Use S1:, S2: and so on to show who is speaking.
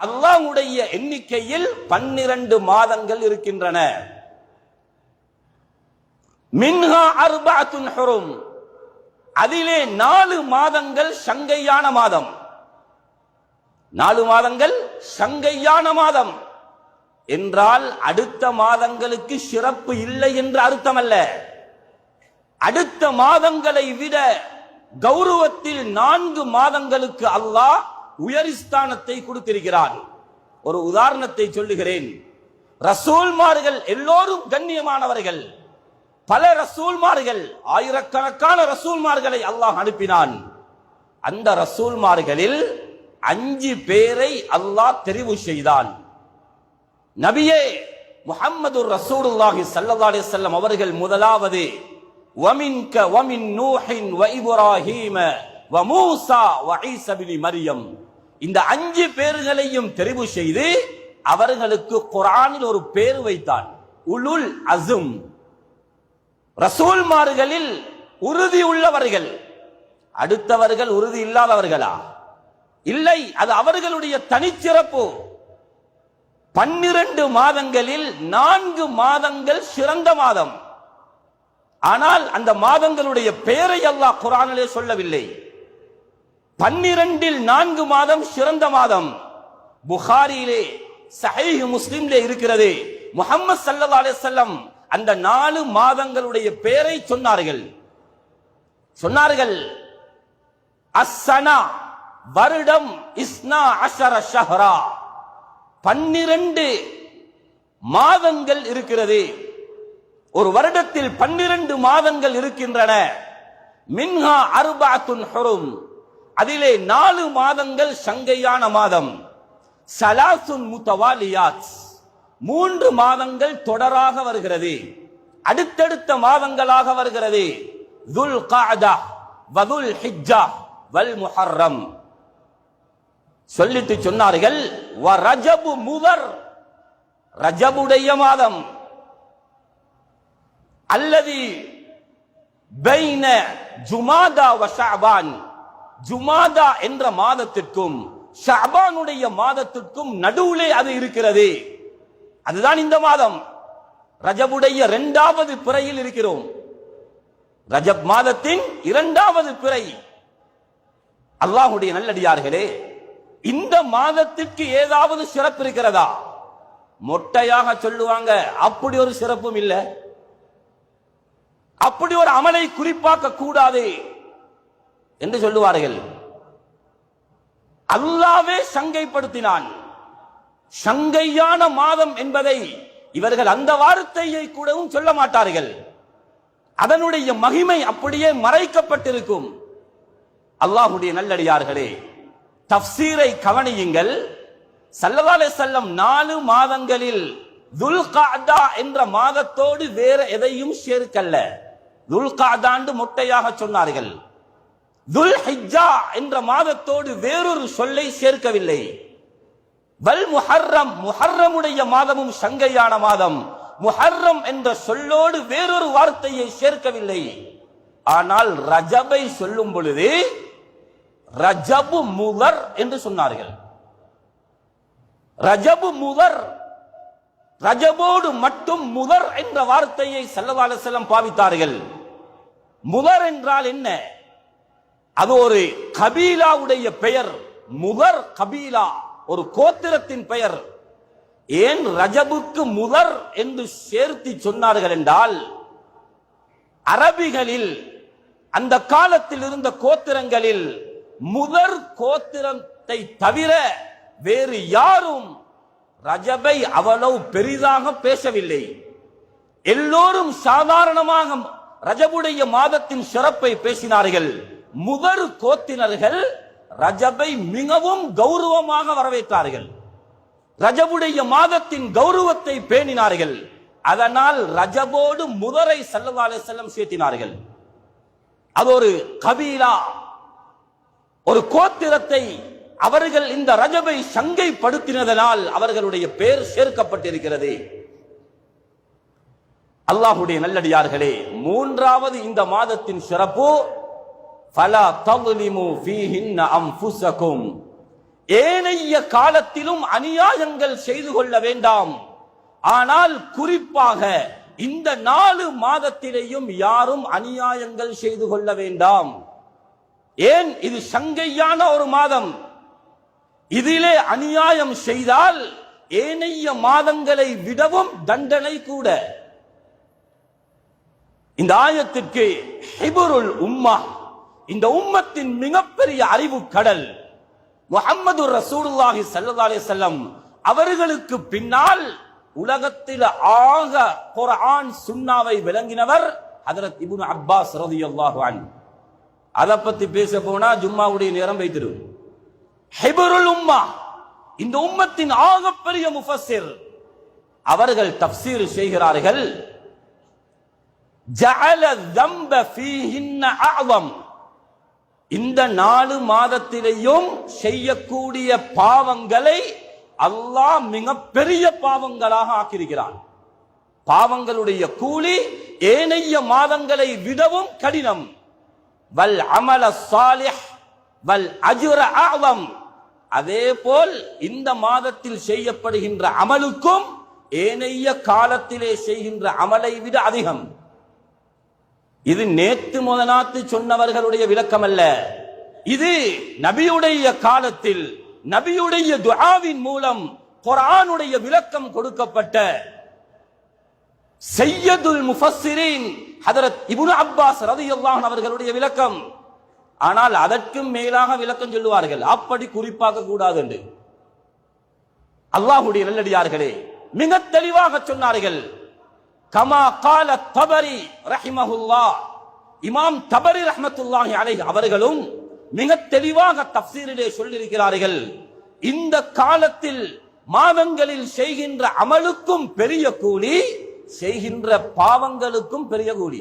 S1: அல்லாஹுடைய எண்ணிக்கையில் பன்னிரண்டு மாதங்கள் இருக்கின்றன. மின்ஹா அர்பாத்துன் ஹுரும். அதிலே நாலு மாதங்கள் சங்கையான மாதம். நாலு மாதங்கள் சங்கையான மாதம். என்றால் அடுத்த மாதங்களுக்கு சிறப்பு இல்லை என்று அர்த்தம் அல்ல அடுத்த மாதங்களை விட கௌரவத்தில் நான்கு மாதங்களுக்கு அல்லாஹ் உயரிஸ்தானத்தை கொடுத்திருக்கிறான் ஒரு உதாரணத்தை சொல்லுகிறேன். ரசூல்மார்கள் எல்லோரும் கண்ணியமானவர்கள். பல ரசூல்மார்கள் ஆயிரக்கணக்கான ரசூல்மார்களை அல்லாஹ் அனுப்பினான். அந்த ரசூல்மார்களில் அஞ்சு பேரை அல்லாஹ் தெரிவு செய்தான். நபியே முகமது ரசூலுல்லாஹி ஸல்லல்லாஹு அலைஹி அவர்கள் முதலாவது வமின்க வமின் நூஹின் வ இப்ராஹீம வ மூசா வ ஈசா பினி மரியம். இந்த அஞ்சு பேர்களையும் தெரிவு செய்து அவர்களுக்கு குரானில் ஒரு பேர் வைத்தான். உலுல் அசும். ரசூல்மார்களில் உறுதி உள்ளவர்கள். அடுத்தவர்கள் உறுதி இல்லாதவர்களா? இல்லை அது அவர்களுடைய தனிச்சிறப்பு. பன்னிரண்டு மாதங்களில் நான்கு மாதங்கள் சிறந்த மாதம். ஆனால் அந்த மாதங்களுடைய பெயரை அல்லாஹ் குரானிலே சொல்லவில்லை. பன்னிரண்டில் நான்கு மாதம் சிறந்த மாதம். புகாரியிலே சஹீஹ் முஸ்லிம்லே இருக்கிறது. முஹம்மது சல்லா அலிசல்லம் அந்த நாலு மாதங்களுடைய பெயரை சொன்னார்கள். சொன்னார்கள் அஸ்ஸனா வருடம் இஸ்னா அஷர ஷஹரா. பன்னிரண்டு மாதங்கள் இருக்கிறது. ஒரு வருடத்தில் பன்னிரண்டு மாதங்கள் இருக்கின்றன. மின்ஹா அர்பாத்துன் ஹரும். அதிலே நாலு மாதங்கள் சங்கையான மாதம். சலாசுன் முத்தவாலியாத். மூன்று மாதங்கள் தொடராக வருகிறது. அடுத்தடுத்த மாதங்களாக வருகிறது. துல் காதா வதுல் ஹிஜ்ஜா வல் முஹர்ரம் சொல்லிட்டு சொன்னார்கள் வ ரஜபு முதர் ரஜபுடைய மாதம். அல்லது பைன ஜுமாதா வ ஷஅபான் ஜுமாதா என்ற மாதத்திற்கும் ஷபானுடைய மாதத்திற்கும் நடுவுலே அது இருக்கிறது. அதுதான் இந்த மாதம். ரஜபுடைய இரண்டாவது பிறையில் இருக்கிறோம். ரஜப் மாதத்தின் இரண்டாவது பிறை. அல்லாஹுடைய நல்லடியார்களே இந்த மாதத்திற்கு ஏதாவது சிறப்பு இருக்கிறதா? மொட்டையாக சொல்லுவாங்க அப்படி ஒரு சிறப்பும் இல்லை. அப்படி ஒரு அமலை குறிப்பாக்க கூடாது. என்று சொல்லுவார்கள். அல்லாவே சங்கைப்படுத்தினான். சங்கையான மாதம் என்பதை இவர்கள் அந்த வார்த்தையை கூடவும் சொல்ல மாட்டார்கள். அதனுடைய மகிமை அப்படியே மறைக்கப்பட்டிருக்கும். அல்லாஹுடைய நல்லடியார்களே தப்சீரை கவனியுங்கள். சல்லவாலே செல்லம் நாலு மாதங்களில் துல்காதா என்ற மாதத்தோடு வேற எதையும் சேர்க்கல்ல. துல்காதாண்டு மொட்டையாக சொன்னார்கள். துல் ஹிஜ்ஜா என்ற மாதத்தோடு வேறொரு சொல்லை சேர்க்கவில்லை. வல் முஹர்ரம் முஹர்ரமுடைய மாதமும் சங்கையான மாதம். முஹர்ரம் என்ற சொல்லோடு வேறொரு வார்த்தையை சேர்க்கவில்லை. ஆனால் ரஜபை சொல்லும் பொழுது ரஜபு முதர் என்று சொன்னார்கள். ரஜபு முதர் ரஜபோடு மட்டும் முதர் என்ற வார்த்தையை செல்லவால செல்லம் பாவித்தார்கள். முதர் என்றால் என்ன? அது ஒரு கபீலாவுடைய பெயர் முதர் கபீலா ஒரு கோத்திரத்தின் பெயர். ஏன் ரஜபுக்கு முதர் என்று சேர்த்து சொன்னார்கள் என்றால் அரபிகளில் அந்த காலத்தில் இருந்த கோத்திரங்களில் முதற் கோத்திரத்தை தவிர வேறு யாரும் ரஜபை அவ்வளவு பெரிதாக பேசவில்லை. எல்லோரும் சாதாரணமாக ரஜபுடைய மாதத்தின் சிறப்பை பேசினார்கள். முகர் கோத்தினர்கள் ரஜபை மிகவும் கௌரவமாக வரவேற்றார்கள். ரஜபுடைய மாதத்தின் கௌரவத்தை பேணினார்கள். அதனால் ரஜபோடு முதரை சல்லவாலே செல்லம் சேர்த்தினார்கள். அது ஒரு கபீலா ஒரு கோத்திரத்தை அவர்கள் இந்த ரஜபை சங்கைப்படுத்தினதனால் அவர்களுடைய பெயர் சேர்க்கப்பட்டிருக்கிறது. அல்லாஹுடைய நல்லடியார்களே மூன்றாவது இந்த மாதத்தின் சிறப்பு ஃபலா தகுலிமு ஃபீஹின் அம்புசகும் ஏனைய காலத்திலும் அநியாயங்கள் செய்து கொள்ள வேண்டாம். ஆனால் குறிப்பாக இந்த நாலு மாதத்திலேயும் யாரும் அநியாயங்கள் செய்து கொள்ள வேண்டாம். ஏன்? இது சங்கையான ஒரு மாதம். இதிலே அநியாயம் செய்தால் ஏனைய மாதங்களை விடவும் தண்டனை கூட. இந்த ஆயத்திற்கு ஹிபுருல் உம்மா இந்த உம்மத்தின் மிகப்பெரிய அறிவு கடல். முகமது ரசூலுல்லாஹி சல்லா அலி செல்லம் அவர்களுக்கு பின்னால் உலகத்தில் ஆக குரான் சுன்னாவை விளங்கினவர் ஹதரத் இபுன் அப்பாஸ் ரதி அல்லாஹான் அதை பத்தி பேச போனா ஜும்மாவுடைய நேரம் வைத்திரு ஹிபருல் உம்மா இந்த உம்மத்தின் ஆகப்பெரிய முஃபசிர் அவர்கள் தப்சீர் செய்கிறார்கள். ஜஅல தம்ப ஃபீஹின்ன அஅலம் இந்த நாலு மாதத்திலேயும் செய்யக்கூடிய பாவங்களை அல்லாஹ் மிக பெரிய பாவங்களாக ஆக்கியிருக்கிறான். பாவங்களுடைய கூலி ஏனைய மாதங்களை விடவும் கடினம். வல் அமல சாலிஹ் வல் அஜுர ஆவம் அதே போல் இந்த மாதத்தில் செய்யப்படுகின்ற அமலுக்கும் ஏனைய காலத்திலே செய்கின்ற அமலை விட அதிகம். இது நேத்து முதனாத்து சொன்னவர்களுடைய விளக்கம் அல்ல இது நபியுடைய காலத்தில் நபியுடைய துஆவின் மூலம் குரானுடைய விளக்கம் கொடுக்கப்பட்ட செய்யதுல் முஃபஸ்ஸிரீன் ஹதரத் இப்னு அப்பாஸ் ரலியல்லாஹு அவர்களுடைய விளக்கம். ஆனால் அதற்கும் மேலாக விளக்கம் சொல்லுவார்கள். அப்படி குறிப்பாக கூடாது என்று அல்லாஹ்வுடைய நல்லடியார்களே மிக தெளிவாக சொன்னார்கள். கமா கால தபரி ரஹிமஹுல்லா. இமாம் தபரி ரஹமத்துல்லாஹி அலை அவர்களும் மிக தெளிவாக தப்சீரிலே சொல்லியிருக்கிறார்கள். இந்த காலத்தில் மாதங்களில் செய்கின்ற அமலுக்கும் பெரிய கூலி செய்கின்ற பாவங்களுக்கும் பெரிய கூலி.